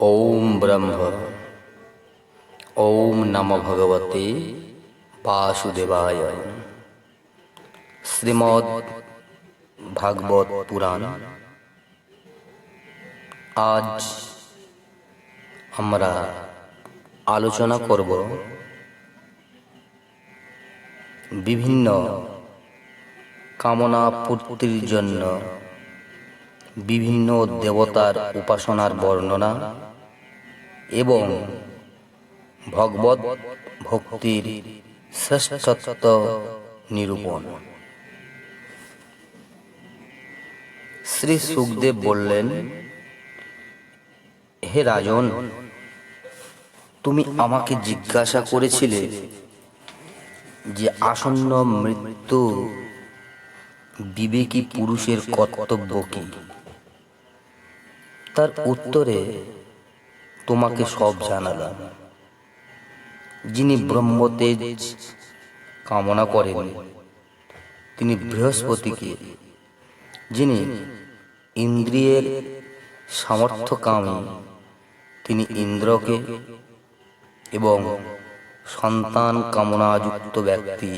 ওম ব্রহ্ম ওম নম ভগবতে বাসুদেবায় শ্রীমদ্ ভাগবত পুরাণ আজ আমরা আলোচনা করব বিভিন্ন কামনা পূর্তির জন্য বিভিন্ন দেবতার উপাসনার বর্ণনা এবং ভগবত ভক্তির শ্রেষ্ঠত্ব নিরূপণ। শ্রী সুখদেব বললেন, হে রাজন, তুমি আমাকে জিজ্ঞাসা করেছিলে যে আসন্ন মৃত্যু বিবেকী পুরুষের কর্তব্য কি? তার উত্তরে তোমাকে সব জানালাম। যিনি ব্রহ্মতেজ কামনা করেন, তিনি বৃহস্পতিকে, যিনি ইন্দ্রিয়ের সামর্থ্যকামী, তিনি ইন্দ্রকে এবং সন্তান কামনাযুক্ত ব্যক্তি,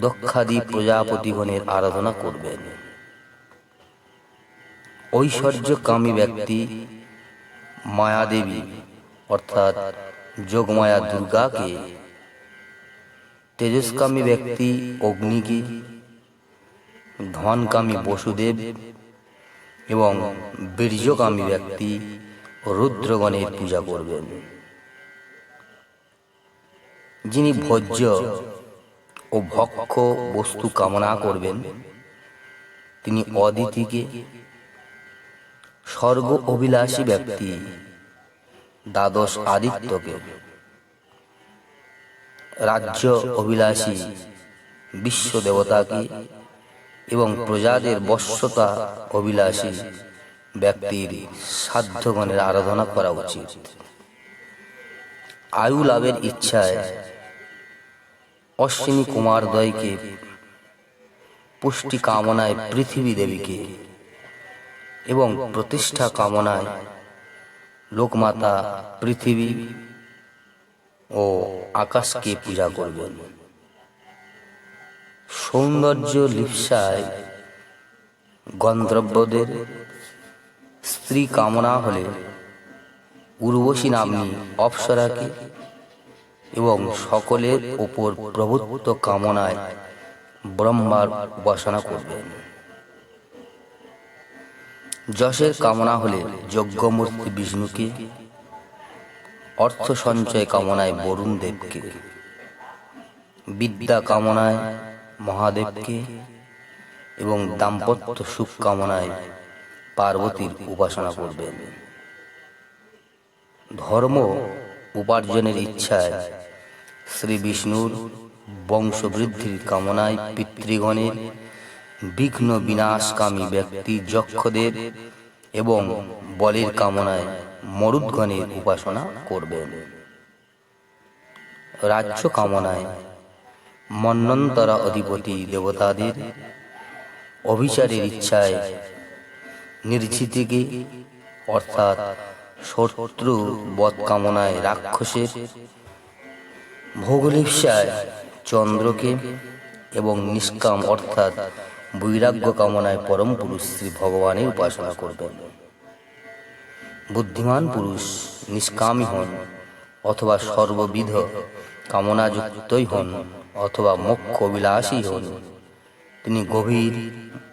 দক্ষাদি প্রজাপতিগণের আরাধনা করবেন। ঐশ্বর্যকামী ব্যক্তি মায়াদেবী, অর্থাৎ যোগমায়া দুর্গাকে। তেজস্কামী ব্যক্তি অগ্নিকে, ধনকামী বসুদেব এবং বীর্যকামী ব্যক্তি রুদ্রগণের পূজা করবেন। যিনি ভোজ্য ও ভক্ষ বস্তু কামনা করবেন, তিনি অদিতিকে স্বর্গ অভিলাষী ব্যক্তি, দ্বাদশ আদিত্যকে। রাজ্য অভিলাষী, বিশ্ব দেবতাকে এবং প্রজাদের বশ্যতা অভিলাষী ব্যক্তির সাধ্যগণের আরাধনা করা উচিত। আয়ু লাভের ইচ্ছায় অশ্বিনী কুমারদ্বয়কে পুষ্টি কামনায় পৃথিবী দেবীকে এবং প্রতিষ্ঠা কামনায় লোকমাতা পৃথিবী ও আকাশকে পূজা করবেন। সৌন্দর্য লিপসায় গন্ধর্বদের স্ত্রী কামনা হলে উর্বশী নামনি অপ্সরাকে এবং সকলের ওপর প্রভুত্ব কামনায় ব্রহ্মার উপাসনা করবেন। যশের কামনা হলে যজ্ঞমূর্তি বিষ্ণুকে অর্থ সঞ্চয় কামনায় বরুণ দেবকে, বিদ্যা কামনায় মহাদেবকে এবং দাম্পত্য সুখ কামনায় পার্বতীর উপাসনা করবেন। ধর্ম উপার্জনের ইচ্ছায় শ্রী বিষ্ণুর বংশবৃদ্ধির কামনায় পিতৃগণের বিঘ্ন বিনাশকামী ব্যক্তি যক্ষদের এবং বলের কামনায় মরুদ্গণের উপাসনা করবেন। রাজ্য কামনায় মন্নন্তরা অধিপতি দেবতাদের অভিচারের ইচ্ছায় নির্জিতিকে অর্থাৎ শত্রু বধ কামনায় রাক্ষসের ভৌগোলিকসায় চন্দ্রকে এবং নিষ্কাম, অর্থাৎ বৈরাগ্য কামনায় পরম পুরুষ শ্রী ভগবানের উপাসনা করবেন। বুদ্ধিমান পুরুষ, নিষ্কামী হন, অথবা সর্ববিধ কামনাযুক্তই হন, অথবা মোক্ষ বিলাসী হন, তিনি গভীর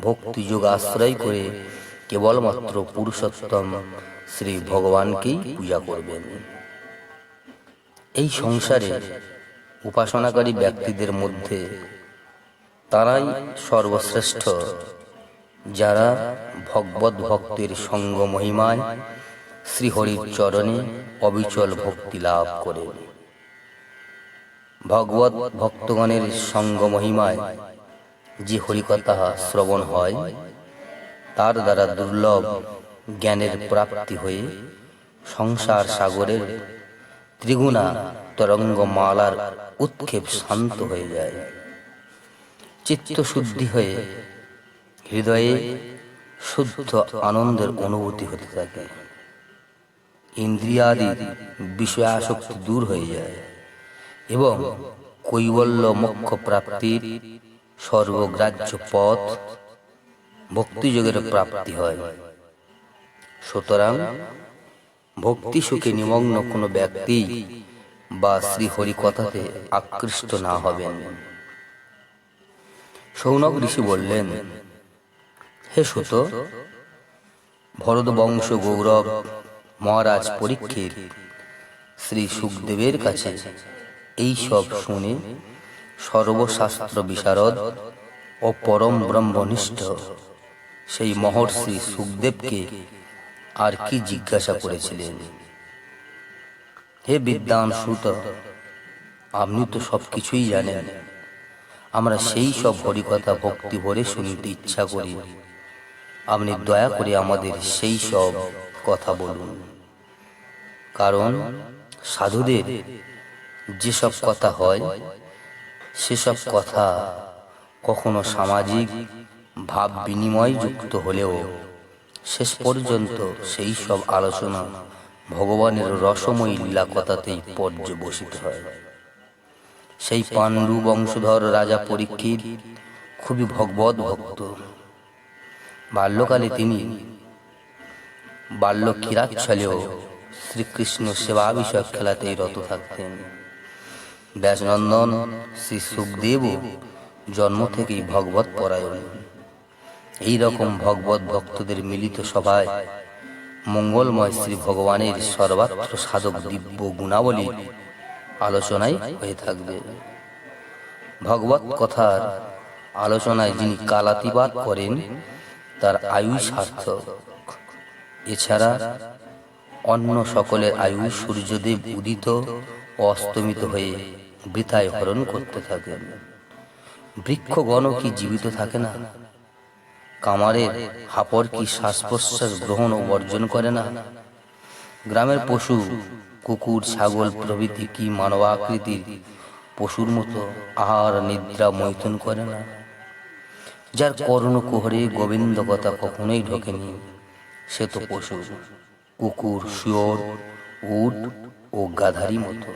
ভক্তিযোগ আশ্রয় করে কেবলমাত্র পুরুষোত্তম শ্রী ভগবানকেই পূজা করবেন। এই সংসারে উপাসনাকারী ব্যক্তিদের মধ্যে তারাই সর্বশ্রেষ্ঠ। যারা ভগবত ভক্তের সঙ্গ মহিমায় শ্রীহরির চরণে অবিচল ভক্তি লাভ করে। ভগবত ভক্তগণের সঙ্গ মহিমায় যে হরিকথা শ্রবণ হয়, তার দ্বারা দুর্লভ জ্ঞানের প্রাপ্তি হয়ে সংসার সাগরের ত্রিগুণা তরঙ্গমালার উৎক্ষেপ শান্ত হয়ে যায়। চিত্ত শুদ্ধি হয়ে হৃদয়ে শুদ্ধ আনন্দের অনুভূতি হতে থাকে। ইন্দ্রিয়াদি বিষয়াসক্তি দূর হয়ে যায় এবং কৈবল্য মোক্ষ প্রাপ্তির সর্বগ্রাহ্য পথ ভক্তিযোগের প্রাপ্তি হয়। সুতরাং ভক্তি সুখে নিমগ্ন কোনো ব্যক্তি বা শ্রীহরি কথাতে আকৃষ্ট না হবেন। সৌনক ঋষি বললেন, হে সুত, ভরত বংশ গৌরব মহারাজ পরীক্ষিত, শ্রী সুখদেবের কাছে এই সব শুনে সর্বশাস্ত্র বিশারদ ও পরম ব্রহ্মনিষ্ঠ সেই মহর্ষি সুখদেবকে আর কি জিজ্ঞাসা করেছিলেন? হে বিদ্যান সুত, আপনি তো সব কিছুই জানেন। আমরা সেই সব হরিকথা ভক্তি ভরে শুনতে ইচ্ছা করি। আপনি দয়া করে আমাদের সেই সব কথা বলুন। কারণ সাধুদের যেসব কথা হয় সেসব কথা কখনো সামাজিক ভাব বিনিময় যুক্ত হলেও শেষ পর্যন্ত সেই সব আলোচনা ভগবানের রসময় লীলা কথাতেই পর্যবসিত হয়। সেই পাণ্ডু বংশধর রাজা পরীক্ষিত, খুবই ভগবত ভক্ত। বাল্যকালে তিনি বাল্য কিরাচ্ছলেও শ্রীকৃষ্ণ সেবা বিষয়ক খেলাতেই রত থাকতেন। ব্যাসনন্দন, শ্রী সুখদেবও জন্ম থেকেই ভগবত পরায়ণ। এই রকম ভগবত ভক্তদের মিলিত সভায় মঙ্গলময় শ্রী ভগবানের সর্বাত্র সাধক দিব্য গুণাবলী আলোচনায় হয়ে থাকবে। ভগবত কথার আলোচনায় যিনি কালাতিবাদ করেন, তার আয়ু সার্থক। এছাড়া অন্য সকলের আয়ু সূর্যদেব উদিত ও অস্তমিত হয়ে বৃথায় হরণ করতে থাকেন। বৃক্ষগণ কি জীবিত থাকে না? কামারের হাপর কি শ্বাস প্রশ্বাস গ্রহণ ও বর্জন করে না? গ্রামের পশু কুকুর, ছাগল প্রভৃতি কি মানবাকৃতির পশুর মতো আহার, নিদ্রা, মৈথুন করে না? যার কর্ণ কুহরে গোবিন্দ কথা কখনোই ঢোকেনি, সে তো পশু, কুকুর, শুয়োর, উট ও গাধারি মতো।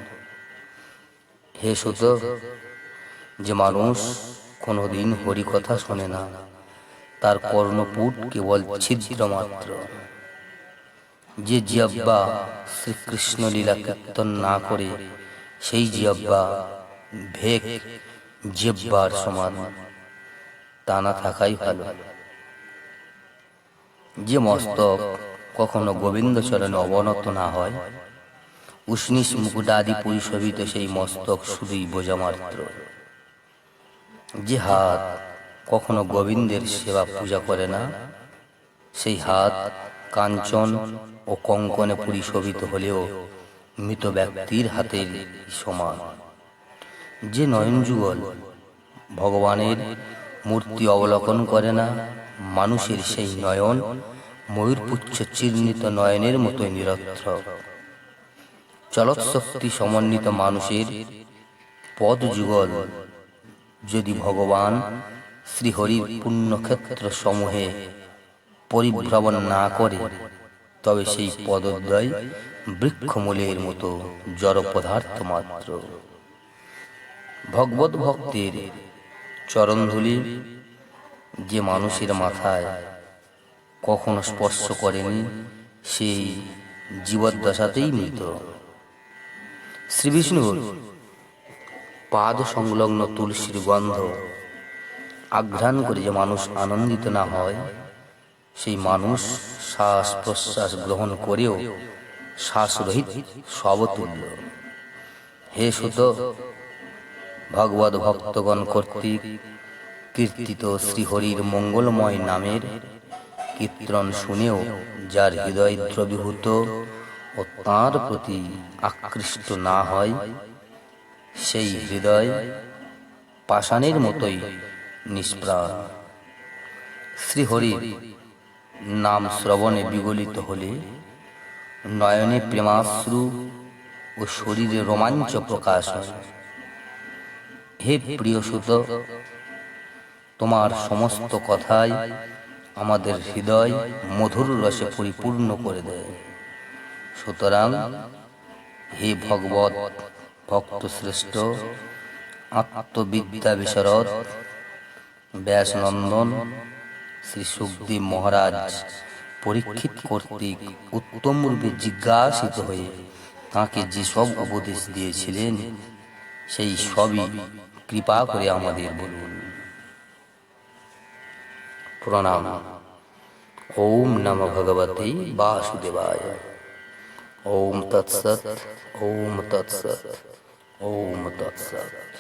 হে সুত, যে মানুষ কোনোদিন হরি কথা শোনে না, তার কর্ণপুট কেবল ছিদ্র মাত্র যে জিয়াব্বা শ্রীকৃষ্ণ লীলা কীর্তন না করে, সেই জিয়াব্বা ভেক জিব্বার সমান, তা না থাকাই ভালো। যে মস্তক কখনো গোবিন্দ চরণে অবনত না হয় উষ্ণিস মুকুটাদি পরিশোভিত সেই মস্তক শুধুই বোঝা মাত্র যে হাত কখনো গোবিন্দের সেবা পূজা করে না, সেই হাত কাঞ্চন ও কঙ্কনে পরিশোভিত হলেও মৃত ব্যক্তির হাতের সমান। যে নয়ন যুগল, ভগবানের মূর্তি অবলোকন করে না, মানুষের সেই নয়ন ময়ূরপুচ্ছ চিহ্নিত নয়নের মতোই নিরর্থক চলৎশক্তি সমন্বিত মানুষের পদ যুগল, যদি ভগবান শ্রীহরির পুণ্যক্ষেত্র সমূহে পরিভ্রমণ না করে তবে সেই পদদ্বয় বৃক্ষমূলের মতো জড় পদার্থ মাত্র। ভগবত ভক্তের চরণধুলি যে মানুষের মাথায় কখনো স্পর্শ করেনি সেই জীবদ্দশাতেই মৃত। শ্রী বিষ্ণুর পাদ সংলগ্ন তুলসীর গন্ধ আঘ্রাণ করে যে মানুষ আনন্দিত না হয় সেই মানুষ শ্বাস প্রশ্বাস গ্রহণ করেও শ্বাসরহিত সবতুল্য হে সুত ভগবত ভক্তগণ কর্তৃক কীর্তিত শ্রীহরির মঙ্গলময় নামের কীর্তন শুনেও যার হৃদয় দ্রবীভূত ও তাঁর প্রতি আকৃষ্ট না হয়, সেই হৃদয় পাষাণের মতোই নিষ্প্রাণ। শ্রীহরির নাম শ্রবণে বিগলিত হলে নয়নে প্রেমাশ্রু ও শরীরে রোমাঞ্চ প্রকাশ হয়। হে প্রিয় সুত, তোমার সমস্ত কথাই আমাদের হৃদয় মধুর রসে পরিপূর্ণ করে দেয়। সুতরাং হে ভগবত, ভক্ত শ্রেষ্ঠ, আত্মবিদ্যা বিশরদ, ব্যাসনন্দন শ্রী সুখদেব মহারাজ পরীক্ষিত কর্তৃক উত্তম রূপে জিজ্ঞাসিত হয়ে তাঁকে যেসব উপদেশ দিয়েছিলেন, সেই সবই কৃপা করে আমাদের বলুন। প্রণাম। ওম নম ভগবতে বাসুদেবায়। ওম তৎসৎ ওম তৎসৎ ওম তৎসৎ।